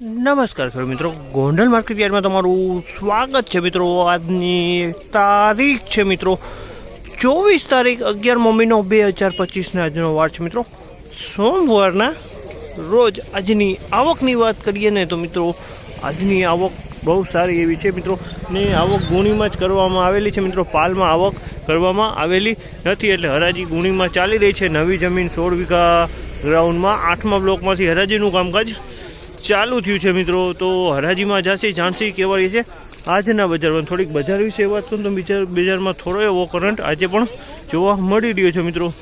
નમસ્કાર ખેડૂત મિત્રો. ગોંડલ માર્કેટ યાર્ડમાં તમારું સ્વાગત છે મિત્રો. આજની તારીખ છે મિત્રો ચોવીસ તારીખ અગિયાર મમ્મીનો બે હજાર પચીસના આજનો વાર છે મિત્રો. સોમવારના રોજ આજની આવકની વાત કરીએ ને તો મિત્રો આજની આવક બહુ સારી એવી છે મિત્રો. ને આવક ગુણીમાં જ કરવામાં આવેલી છે મિત્રો. પાલમાં આવક કરવામાં આવેલી નથી એટલે હરાજી ગુણીમાં ચાલી રહી છે. નવી જમીન સોળ વીઘા ગ્રાઉન્ડમાં આઠમા બ્લોકમાંથી હરાજીનું કામકાજ ચાલુ થયું છે મિત્રો. તો હરાજીમાં જાસી ઝાંસી કહેવાય છે. આજના બજારમાં થોડીક બજાર વિશે વાત કરું તો બીજા બજારમાં થોડો એવો કરંટ આજે પણ જોવા મળી રહ્યો છે મિત્રો.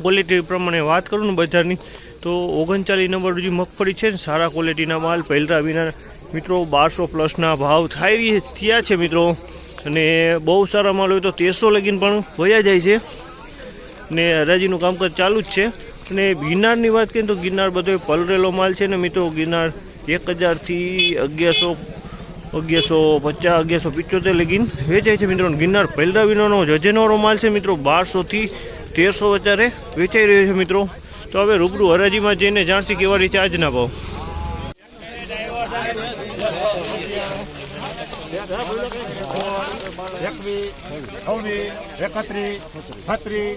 ક્વોલિટી પ્રમાણે વાત કરું ને બજારની, તો ઓગણચાલીસ નંબર જે મગફળી છે ને, સારા ક્વોલિટીના માલ પહેલા વિના મિત્રો બારસો પ્લસના ભાવ થાય થયા છે મિત્રો. અને બહુ સારા માલ હોય તો તેરસો લગીને પણ વયા જાય છે. ને હરાજીનું કામકાજ ચાલુ જ છે. અને ગિરનારની વાત કરીએ તો ગિરનાર બધો પલરેલો માલ છે ને મિત્રો, ગિરનાર એક હજારથી અગિયારસો અગિયારસો પચાસ, અગિયારસો પિચોતેર લગીન વેચાય છે મિત્રો. ગિરનાર પહેલા વિનાનો જજેનવાળો માલ છે મિત્રો બારસોથી તેરસો વચારે વેચાઈ રહ્યો છે મિત્રો. તો હવે રૂબરૂ હરાજીમાં જઈને જાણસી કેવા રીતે આજના ભાવ. એકવીસ, છવ્વીસ, એકત્રીસ, છત્રીસ,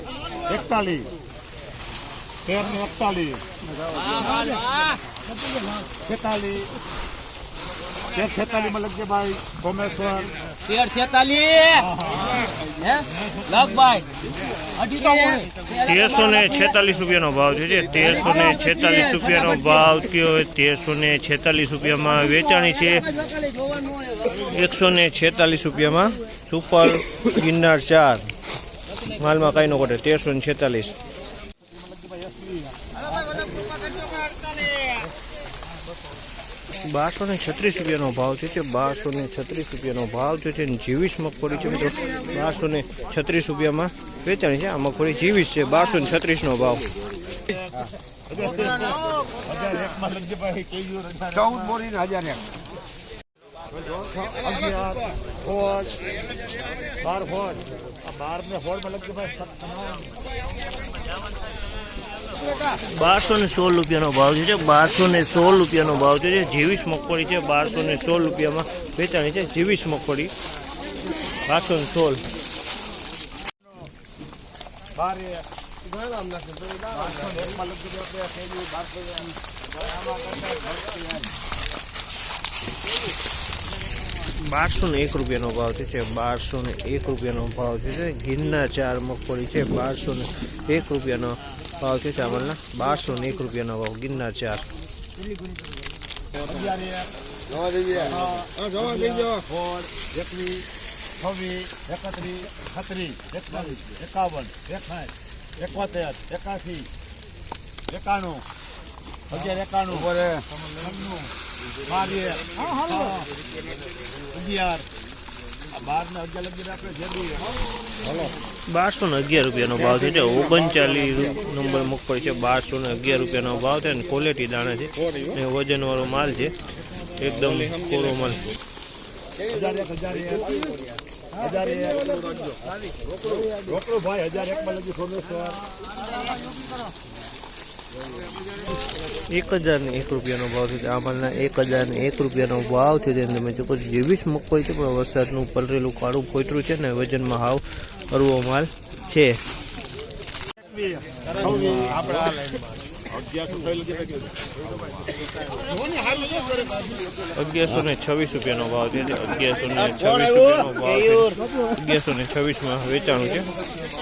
એકતાલીસ. તેર ને છેતાલીસ તેર છેતાલીસમાં લખજે તેરસો ને છેતાલીસ રૂપિયાનો ભાવ છે તેરસો ને રૂપિયાનો ભાવ હોય, તેરસો ને છેતાલીસ રૂપિયામાં વેચાણી છે. એકસો ને છેતાલીસ રૂપિયામાં સુપર ગિરનાર ચાર. માલમાં કાંઈ ન ઘટે, તેરસો ને છેતાલીસ. બારસો ને છત્રીસ રૂપિયાનો ભાવ છે. તે બારસો ને છત્રીસ રૂપિયાનો ભાવ છે જીવીસ મગફળી છે મિત્રો. બારસો ને છત્રીસ રૂપિયામાં વેચાણી છે. આ મગફળી જીવીસ છે. બારસો ને છત્રીસનો ભાવ. હજાર એક. માં લખજે ચૌદ બોરી ને હજાર એક. અગિયાર બારસો ને સોળ રૂપિયાનો ભાવ છે બારસો ને સોળ રૂપિયાનો ભાવ છે જેવીસ મગફળી છે બારસો ને સોળ રૂપિયામાં વેચાણી છે, જેવીસ મગફળી. બારસો ને સોળ. બારસો ને એક માં લખજે ભાઈ આપણે થેલી બારસો ને એક રૂપિયાનો ભાવ છે છે બારસો ને એક રૂપિયાનો ભાવ છે છે. ગીરના ચાર મગફળી છે બારસો ને એક રૂપિયાનો ભાવ છે ચાવલના બારસો ને એક રૂપિયાનો ભાવ ગીરના ચાર. એકાવન એકોતેર એકાસી એકાણું અગિયાર એકાણું એક, અગિયાર. બારસો ને અગિયાર રૂપિયાનો ભાવ છે. ઓગણચાલીસ નંબર મગફળી છે. બારસો ને અગિયાર રૂપિયાનો ભાવ છે અને ક્વોલિટી દાણા છે. ને વજનવાળો માલ છે. એકદમ કોરો માલ રોકડો ભાઈ હજાર એક લગી સોમેશ્વર એક હજાર ને એક રૂપિયાનો ભાવ છે. આમલના એક હજાર ને એક રૂપિયાનો ભાવ છે. તેને તમે ચોક્કસ જેવીસ મગફળી છે, પણ વરસાદનું પલરેલું કાળું કોઈટરું છે ને, વજનમાં હાવ અરવો માલ છે. અગિયારસો ને છવ્વીસ રૂપિયાનો ભાવ છે. અગિયારસો ને છવ્વીસ રૂપિયાનો ભાવ અગિયારસો ને છવ્વીસમાં વેચાણું છે.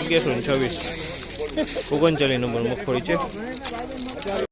અગિયારસો ને છવ્વીસ. ઓગણચાલીસ નંબર મગફળી છે.